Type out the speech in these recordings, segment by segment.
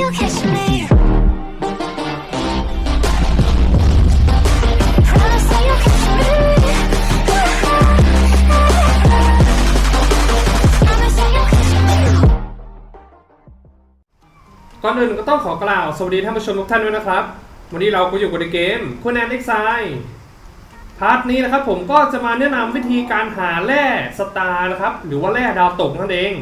you catch me. Promise that you catch me. Promise that you catch me. ก่อนอื่นก็ต้องขอกล่าว สวัสดีท่านผู้ชมทุกท่านด้วยนะครับ วันนี้เราก็อยู่กับในเกมคุณแอนเอ็กไซพาร์ทนี้นะครับผมก็จะมาแนะนำวิธีการหาแร่สตาร์นะครับ หรือว่าแร่ดาวตกนั่นเอง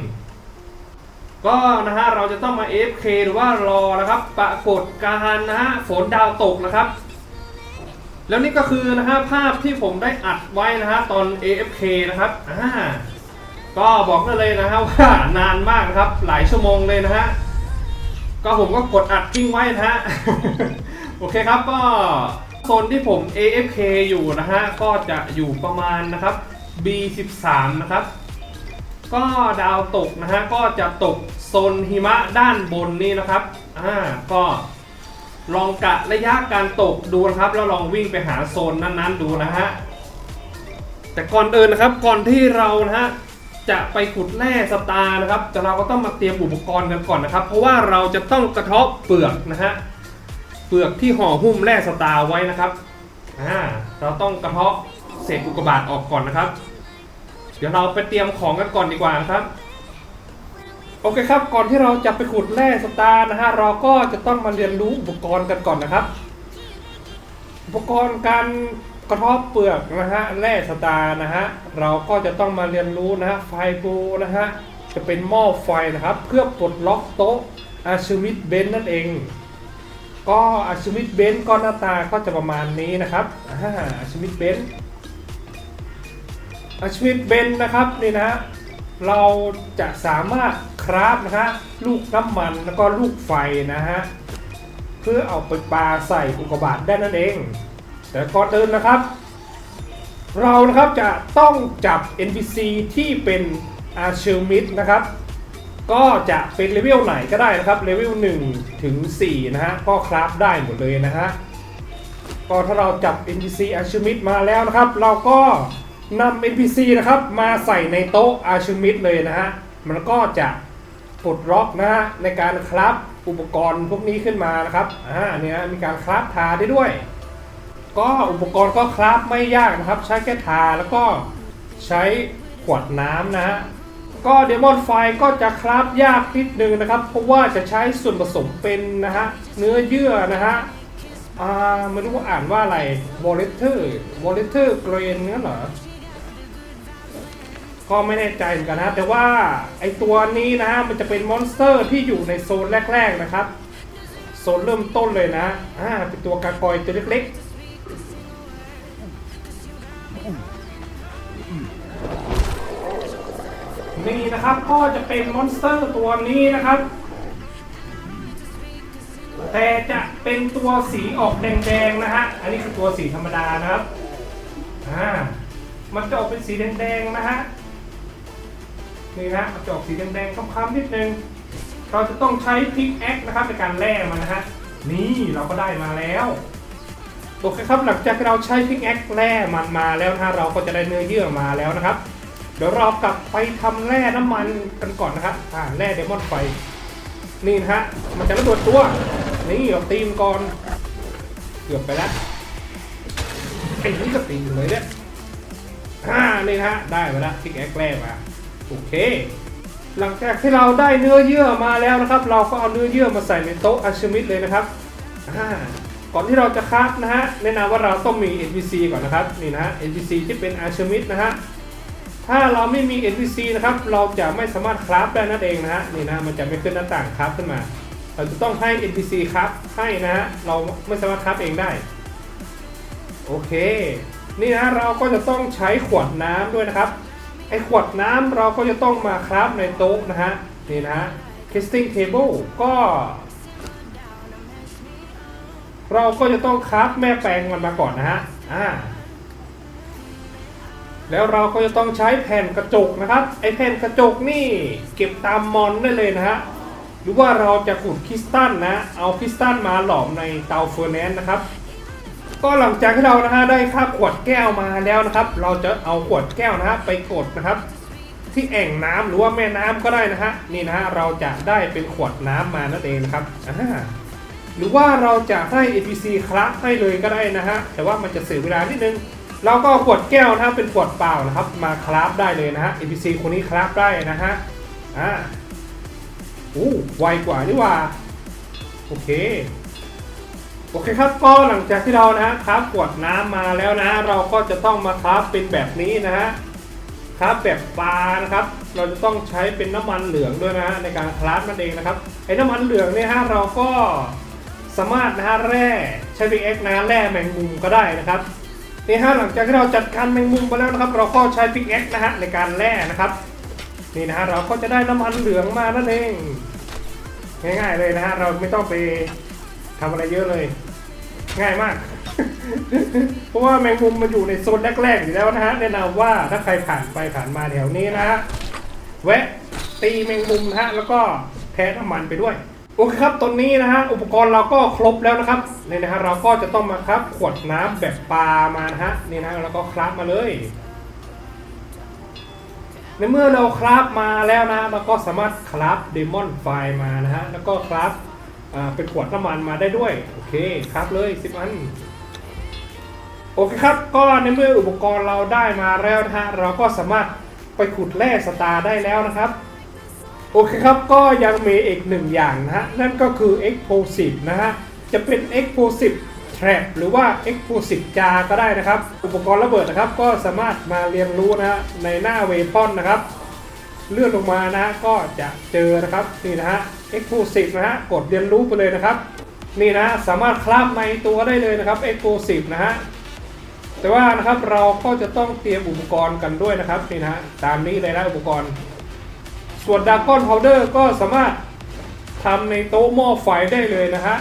ก็นะฮะเราจะต้องมา FK หรือว่ารอนะครับปรากฏการนะฮะฝนดาวตกนะครับ แล้วนี่ก็คือนะฮะภาพที่ผมได้อัดไว้นะฮะตอน AFK นะครับอ่าก็บอกได้เลยนะฮะว่านานมากนะครับหลายชั่วโมงเลยนะฮะก็ผมก็กดอัดทิ้งไว้นะฮะโอเคครับก็โซนที่ผม AFK อยู่นะฮะก็จะอยู่ประมาณนะครับ B13 นะครับ ก็ดาวตกนะฮะก็จะตกโซนหิมะด้านบนนี่นะครับอ่าก็ลองกะระยะการตกดูนะครับแล้วลองวิ่งไปหาโซนนั้นๆดูนะฮะแต่ก่อนอื่นนะครับก่อนที่เรานะฮะจะไปขุดแร่สตาร์นะครับ แต่เราก็ต้องมาเตรียมอุปกรณ์กันก่อนนะครับ เพราะว่าเราจะต้องกระเทาะเปลือกนะฮะเปลือกที่ห่อหุ้มแร่สตาร์ไว้นะครับอ่าเราต้องกระเทาะเศษอุกกาบาตออกก่อนนะครับ เดี๋ยวเราไปเตรียมของกันก่อนดีกว่าครับ โอเคครับ ก่อนที่เราจะไปขุดแร่สตาร์นะฮะ เราก็จะต้องมาเรียนรู้อุปกรณ์กันก่อนนะครับ อุปกรณ์การกระทาะเปลือกนะฮะ แร่สตาร์นะฮะ เราก็จะต้องมาเรียนรู้นะฮะ ไฟบูนะฮะ จะเป็นหม้อไฟนะครับ เพื่อปลดล็อกโต๊ะอาชวิตเบนนั่นเอง ก็อาชวิตเบนก็หน้าตาก็จะประมาณนี้นะครับอาอาชวิตเบน อาชวิตเบนนะครับนี่นะเราจะสามารถคราฟนะฮะลูกน้ำมันแล้วก็ลูกไฟนะฮะเพื่อเอาไปปาใส่อุกกาบาตได้นั่นเอง แต่ก่อนอื่นนะครับ เรานะครับจะต้องจับ NPC ที่เป็นอาเชลมิดนะครับก็จะเป็นเลเวลไหนก็ได้นะครับเลเวล1ถึง4นะฮะก็คราฟได้หมดเลยนะฮะก็ถ้าเราจับ NPC อาเชลมิดมาแล้วนะครับ เราก็ นำ NPC นะครับ มาใส่ในโต๊ะอาชลมิดเลยนะฮะ มันก็จะปลดล็อกนะฮะ ในการคราฟอุปกรณ์พวกนี้ขึ้นมานะครับ อ่าเนี่ยมีการคราฟทาได้ด้วย ก็อุปกรณ์ก็คราฟไม่ยากนะครับ ใช้แค่ทาแล้วก็ใช้ขวดน้ำนะฮะ ก็เดมอนไฟก็จะคราฟยากนิดนึงนะครับ เพราะว่าจะใช้ส่วนผสมเป็นนะฮะ เนื้อเยื่อนะฮะอ่าไม่รู้ว่าอ่านว่าอะไรวอลเลเตอร์วอลเลเตอร์เกรนเนั่นเหรอ ก็ไม่แน่ใจเหมือนกันนะแต่ว่าไอตัวนี้นะฮะมันจะเป็นมอนสเตอร์ที่อยู่ในโซนแรก ๆนะครับ โซนเริ่มต้นเลยนะอ่าเป็นตัวกากอยตัวเล็กๆนี่นะครับก็จะเป็นมอนสเตอร์ตัวนี้นะครับ แต่จะเป็นตัวสีออกแดงๆนะฮะอันนี้คือตัวสีธรรมดานะครับอ่ามันจะออกเป็นสีแดงๆนะฮะ นี่นะมันจะออกสีแดงๆค้ำๆนิดนึง เราจะต้องใช้พิกแอคนะครับในการแล่มันนะฮะ นี่เราก็ได้มาแล้วโอเคครับ หลังจากเราใช้พิกแอคแร่มันมาแล้วนะเราก็จะได้เนื้อเยื่อมาแล้วนะครับ เดี๋ยวเรากลับไปทำแร่น้ำมันกันก่อนนะครับอ่าแร่เดมอนไฟ นี่นะฮะ มันจะระเบิดตัว นี่เอาตีมก่อน เกือบไปแล้วไอ้นี่ก็ตีมเลยเนี่ยอ่านี่นะฮะ ได้มาแล้วพิกแอคแร่มา โอเค หลังจากที่เราได้เนื้อเยื่อมาแล้วนะครับ เราก็เอาเนื้อเยื่อมาใส่ในโต๊ะอาชิมิดเลยนะครับก่อนที่เราจะคราฟนะฮะแนะนำว่าเราต้องมี NPC ก่อนนะครับนี่นะฮะ NPC ที่เป็นอาชิมิดนะฮะถ้าเราไม่มี NPC นะครับ เราจะไม่สามารถคราฟได้นั่นเองนะฮะนี่นะมันจะไม่ขึ้นหน้าต่างคราฟขึ้นมา เราจะต้องให้ NPC คราฟให้นะฮะเราไม่สามารถคราฟเองได้ โอเค นี่นะเราก็จะต้องใช้ขวดน้ำด้วยนะครับ ไอขวดน้ำเราก็จะต้องมาคราฟในโต๊ะนะฮะ นี่นะฮะ casting table ก็ เราก็จะต้องคราฟแม่แปลงมันมาก่อนนะฮะ อ่า แล้วเราก็จะต้องใช้แผ่นกระจกนะครับ ไอแผ่นกระจกนี่เก็บตามมอนได้เลยนะฮะ หรือว่าเราจะขุดคริสตัลนะ เอาคริสตัลมาหลอมในเตาเฟอร์แนนซ์นะครับ ก็หลังจากที่เรานะฮะได้ค่าขวดแก้วมาแล้วนะครับ เราจะเอาขวดแก้วนะฮะไปกดนะครับ ที่แอ่งน้ำหรือว่าแม่น้ำก็ได้นะฮะนี่นะฮะเราจะได้เป็นขวดน้ำมานั่นเองนะครับอ่าหรือว่าเราจะให้ APC คละให้เลยก็ได้นะฮะแต่ว่ามันจะเสียเวลานิดนึงเราก็ขวดแก้วนะเป็นขวดเปล่านะครับ มาคราฟได้เลยนะฮะ APC คนนี้คราฟได้นะฮะ อ่าอู้ไวกว่านี่ว่า โอเค โอเคครับก็หลังจากที่เรานะฮะคราฟขวดน้ำมาแล้วนะ เราก็จะต้องมาคราฟเป็นแบบนี้นะฮะคราฟแบบปลานะครับ เราจะต้องใช้เป็นน้ำมันเหลืองด้วยนะฮะในการคราฟนั่นเองนะครับไอ้น้ำมันเหลืองเนี่ยฮะเราก็สามารถนะฮะแร่ใช้ PX นะแร่แมงมุมก็ได้นะครับนี่ฮะหลังจากที่เราจัดการแมงมุมไปแล้วนะครับ เราก็ใช้พิกแอคนะฮะในการแล่นะครับนี่นะฮะเราก็จะได้น้ำมันเหลืองมานั่นเองง่ายๆเลยนะฮะเราไม่ต้องไป ทำอะไรเยอะเลย ง่ายมาก เพราะว่าแมงมุมมันอยู่ในโซนแรกๆอยู่แล้วนะฮะแนะนำว่าถ้าใครผ่านไปผ่านมาแถวนี้นะฮะแวะตีแมงมุมนะฮะแล้วก็แพ้น้ำมันไปด้วยโอเคครับตอนนี้นะฮะอุปกรณ์เราก็ครบแล้วนะครับเนี่ยนะฮะเราก็จะต้องมาครับขวดน้ำแบบปลามานะฮะนี่นะแล้วก็คราฟมาเลย ในเมื่อเราคราฟมาแล้วนะเราก็สามารถคราฟเดมอนไฟมานะฮะแล้วก็คราฟ อ่าเป็นขวดน้ำมันมาได้ด้วย โอเคคราฟเลยสิบอัน โอเคครับ ก็ในเมื่ออุปกรณ์เราได้มาแล้วนะฮะเราก็สามารถไปขุดแร่สตาร์ได้แล้วนะครับ โอเคครับก็ยังมีอีกหนึ่งอย่างนะฮะนั่นก็คือ explosive นะฮะจะเป็น explosive trap หรือว่า explosive jar ก็ได้นะครับ อุปกรณ์ระเบิดนะครับ ก็สามารถมาเรียนรู้นะฮะในหน้าเวพอนนะครับ เลื่อนลงมานะก็จะเจอนะครับนี่นะฮะ explosive นะฮะกดเรียนรู้ไปเลยนะครับ นี่นะสามารถคราบในตัวได้เลยนะครับ explosive นะฮะแต่ว่านะครับเราก็จะต้องเตรียมอุปกรณ์กันด้วยนะครับนี่นะฮะตามนี้เลยนะอุปกรณ์ ส่วนดากอนพาวเดอร์ก็สามารถทำในโต๊ะหม้อไฟได้เลยนะฮะ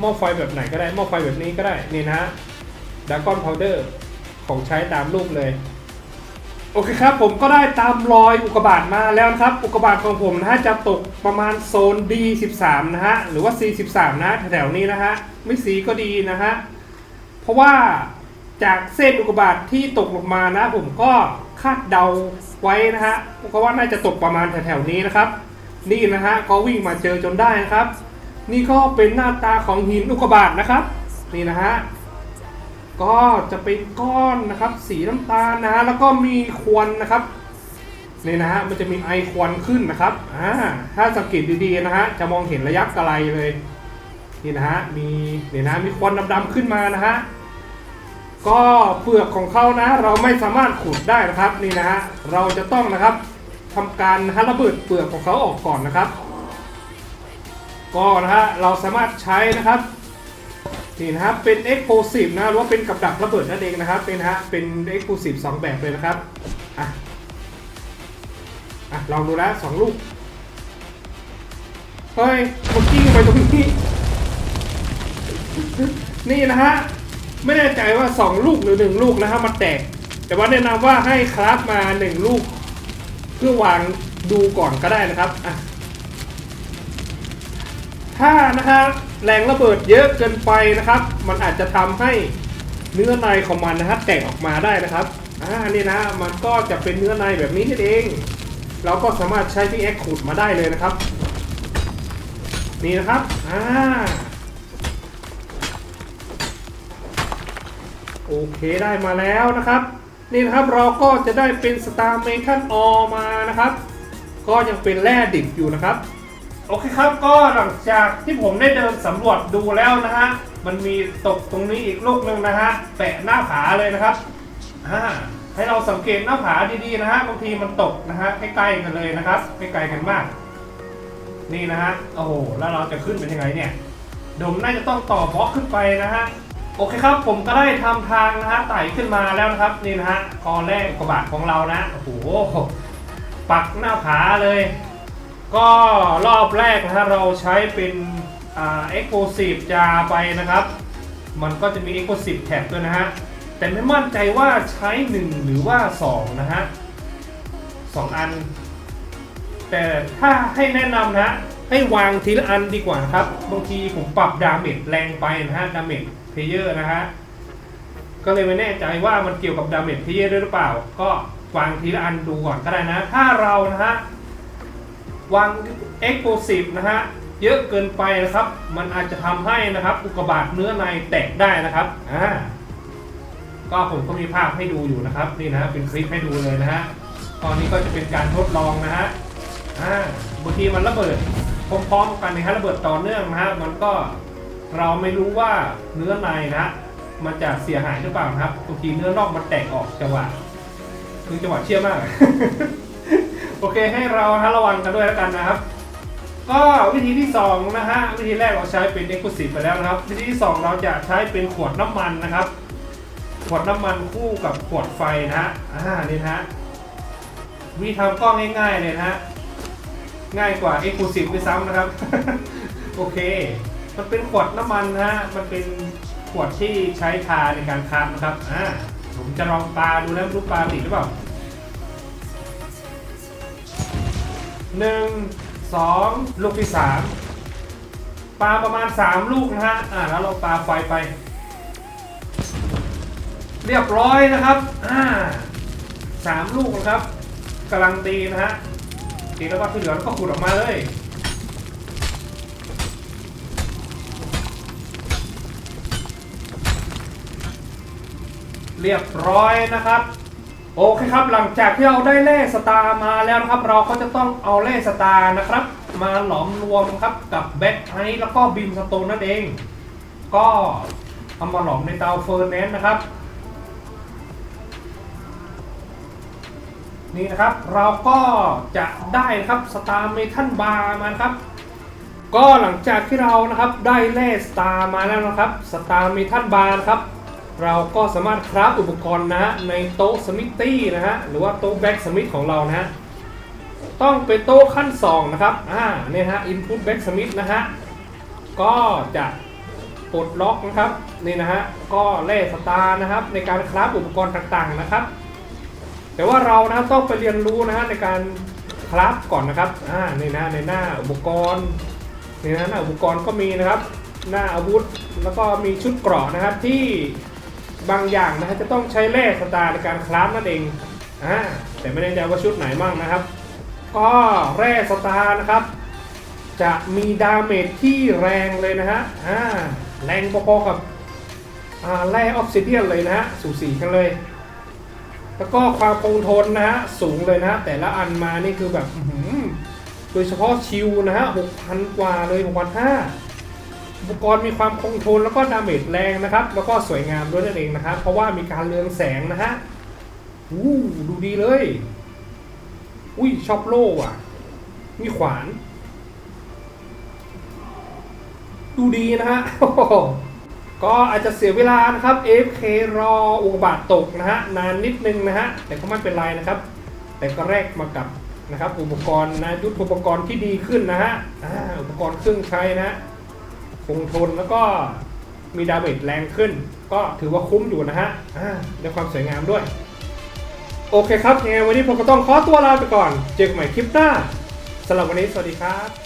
หม้อไฟแบบไหนก็ได้หม้อไฟแบบนี้ก็ได้นี่นะฮะดากอนพาวเดอร์ของใช้ตามรูปเลย โอเคครับผมก็ได้ตามรอยอุกกาบาตมาแล้วนะครับ อุกกาบาตของผมนะฮะจะตกประมาณโซน D13 นะฮะหรือว่า C13 นะแถวๆนี้นะฮะไม่สีก็ดีนะฮะเพราะว่าจากเส้นอุกกาบาตที่ตกลงมานะผมก็คาดเดาไว้นะฮะเพราะว่าน่าจะตกประมาณแถวๆนี้นะครับ นี่นะฮะก็วิ่งมาเจอจนได้นะครับ นี่ก็เป็นหน้าตาของหินอุกกาบาตนะครับ นี่นะฮะ ก็จะเป็นก้อนนะครับ สีน้ำตาลนะแล้วก็มีควันนะครับนี่นะฮะมันจะมีไอควันขึ้นนะครับอ่าถ้าสังเกตดีๆนะฮะจะมองเห็นระยะไกลเลยนี่นะฮะมีเนี่ยนะมีควันดำๆขึ้นมานะฮะก็เปลือกของเขานะ เราไม่สามารถขุดได้นะครับนี่นะฮะเราจะต้องนะครับทำการฮะระเบิดเปลือกของเขาออกก่อนนะครับ ก็นะฮะเราสามารถใช้นะครับ นี่นะครับเป็น explosive นะหรือว่าเป็นกับดักระเบิดนั่นเองนะครับเป็นฮะเป็น explosive สองแบบเลยนะครับอะอะลองดูแล้วสองลูกเฮ้ยมันกิ้งไปตรงนี้ นี่นะฮะไม่แน่ใจว่า 2 ลูกหรือ 1 ลูกนะฮะมันแตก แต่ว่าแนะนำว่าให้คราฟมา 1 ลูก เพื่อวางดูก่อนก็ได้นะครับอะ ถ้านะฮะแรงระเบิดเยอะเกินไปนะครับ มันอาจจะทำให้เนื้อในของมันนะฮะแตกออกมาได้นะครับอ่านี่นะมันก็จะเป็นเนื้อในแบบนี้นี่เอง เราก็สามารถใช้พี่แอคขูดมาได้เลยนะครับ นี่นะครับอ่าโอเคได้มาแล้วนะครับ นี่นะครับเราก็จะได้เป็นสตาร์เมทัลออมานะครับ ก็ยังเป็นแร่ดิบอยู่นะครับ โอเคครับก็หลังจากที่ผมได้เดินสำรวจดูแล้วนะฮะ มันมีตกตรงนี้อีกลูกหนึ่งนะฮะแปะหน้าผาเลยนะครับอ่าให้เราสังเกตหน้าผาดีๆนะฮะบางทีมันตกนะฮะใกล้ๆกันเลยนะครับไม่ไกลกันมาก นี่นะฮะโอ้โหแล้วเราจะขึ้นเป็นยังไงเนี่ยเดมน่าจะต้องต่อบล็อกขึ้นไปนะฮะโอเคครับ ผมก็ได้ทำทางนะฮะไต่ขึ้นมาแล้วนะครับนี่นะฮะกอแรกกระบะของเรานะโอ้โหปักหน้าผาเลย ก็รอบแรกนะฮะเราใช้เป็นอ่า explosive จาไปนะครับ มันก็จะมี explosive tab ด้วยนะฮะ แต่ไม่มั่นใจว่าใช้ 1 หรือว่า 2 นะฮะ2อัน แต่ถ้าให้แนะนำนะ ให้วางทีละอันดีกว่าครับบางทีผมปรับดาเมจแรงไปนะฮะดาเมจเพเยอร์นะฮะก็เลยไม่แน่ใจว่ามันเกี่ยวกับดาเมจเพเยอร์ด้วยหรือเปล่า ก็วางทีละอันดูก่อนก็ได้นะ ถ้าเรานะฮะ วาง explosive นะฮะเยอะเกินไปนะครับ มันอาจจะทำให้นะครับอุกกาบาตเนื้อในแตกได้นะครับอ่าก็ผมก็มีภาพให้ดูอยู่นะครับนี่นะเป็นคลิปให้ดูเลยนะฮะตอนนี้ก็จะเป็นการทดลองนะฮะอ่าบางทีมันระเบิดพร้อมๆกันนะฮะระเบิดต่อเนื่องนะฮะมันก็เราไม่รู้ว่าเนื้อในนะมันจะเสียหายหรือเปล่านะครับบางทีเนื้อนอกมันแตกออกจังหวะคือจังหวะเชี่ยมาก โอเคให้เราฮะระวังกันด้วยแล้วกันนะครับ ก็วิธีที่2นะฮะวิธีแรกเราใช้เป็น Exclusive ไปแล้วนะครับ วิธีที่ 2 เราจะใช้เป็นขวดน้ำมันนะครับ ขวดน้ำมันคู่กับขวดไฟนะฮะอ่านี่นะฮะวิธีทำก็งง่ายๆเลยนะฮะง่ายกว่า Exclusive ด้วยซ้ำนะครับ โอเค มันเป็นขวดน้ำมันนะฮะมันเป็นขวดที่ใช้ทาในการคราฟนะครับอ่าผมจะลองปลาดูนะไม่รู้ปลาติดหรือเปล่า หนึ่งสองลูกที่สามปลาประมาณสามลูกนะฮะอ่าแล้วเราปลาไฟไป เรียบร้อยนะครับอ่าสามลูกนะครับกำลังดีนะฮะดีแล้วก็ที่เหลือก็ขุดออกมาเลยเรียบร้อยนะครับ โอเคครับ หลังจากที่เราได้แร่สตาร์มาแล้วนะครับ เราก็จะต้องเอาแร่สตาร์นะครับ มาหลอมรวมครับกับแบ็คไอซ์แล้วก็บิมสโตนนั่นเอง ก็เอามาหลอมในเตาเฟอร์เนนนะครับ นี่นะครับเราก็จะได้ครับสตาร์เมทัลบาร์มาครับ ก็หลังจากที่เรานะครับได้แร่สตาร์มาแล้วนะครับสตาร์เมทัลบาร์ครับ เราก็สามารถคราฟอุปกรณ์นะฮะในโต๊ะสมิธตี้นะฮะหรือว่าโต๊ะแบ็กสมิธของเรานะฮะต้องเป็นโต๊ะขั้น 2 นะครับอ่าเนี่ยฮะ input back smith นะฮะก็จะปลดล็อกนะครับนี่นะฮะก็แร่สตาร์นะครับในการคราฟอุปกรณ์ต่างๆนะครับ แต่ว่าเรานะต้องไปเรียนรู้นะฮะในการคราฟก่อนนะครับอ่านี่นะในหน้าอุปกรณ์นี่นะหน้าอุปกรณ์ก็มีนะครับ หน้าอาวุธแล้วก็มีชุดเกราะนะครับที่ บางอย่างนะฮะจะต้องใช้แร่สตาร์ในการคราฟนั่นเองอ่าแต่ไม่แน่ใจว่าชุดไหนบ้างนะครับ ก็แร่สตาร์นะครับ จะมีดาเมจที่แรงเลยนะฮะอ่าแรงพอๆกับอ่าแร่ออฟซิเดียนเลยนะฮะสูสีกันเลย แล้วก็ความคงทนนะฮะสูงเลยนะฮะแต่ละอันมานี่คือแบบโดยเฉพาะชิวนะฮะ6,000กว่าเลย6,500 อุปกรณ์มีความคงทนแล้วก็ดาเมจแรงนะครับ แล้วก็สวยงามด้วยนั่นเองนะครับ เพราะว่ามีการเรืองแสงนะฮะอู้ดูดีเลย อุ้ยชอบโล่อะมีขวาน ดูดีนะฮะก็อาจจะเสียเวลานะครับ AFK รออุกกาบาตตกนะฮะนานนิดนึงนะฮะแต่ก็ไม่เป็นไรนะครับ แต่ก็แลกมากับนะครับ อุปกรณ์นะยุทธอุปกรณ์ที่ดีขึ้นนะฮะอุปกรณ์เครื่องใช้นะฮะ คงทนแล้วก็มีดาเมจแรงขึ้น ก็ถือว่าคุ้มอยู่นะฮะในความสวยงามด้วย โอเคครับยังไงวันนี้ผมก็ต้องขอตัวลาไปก่อน เจอกันใหม่คลิปหน้าสำหรับวันนี้สวัสดีครับ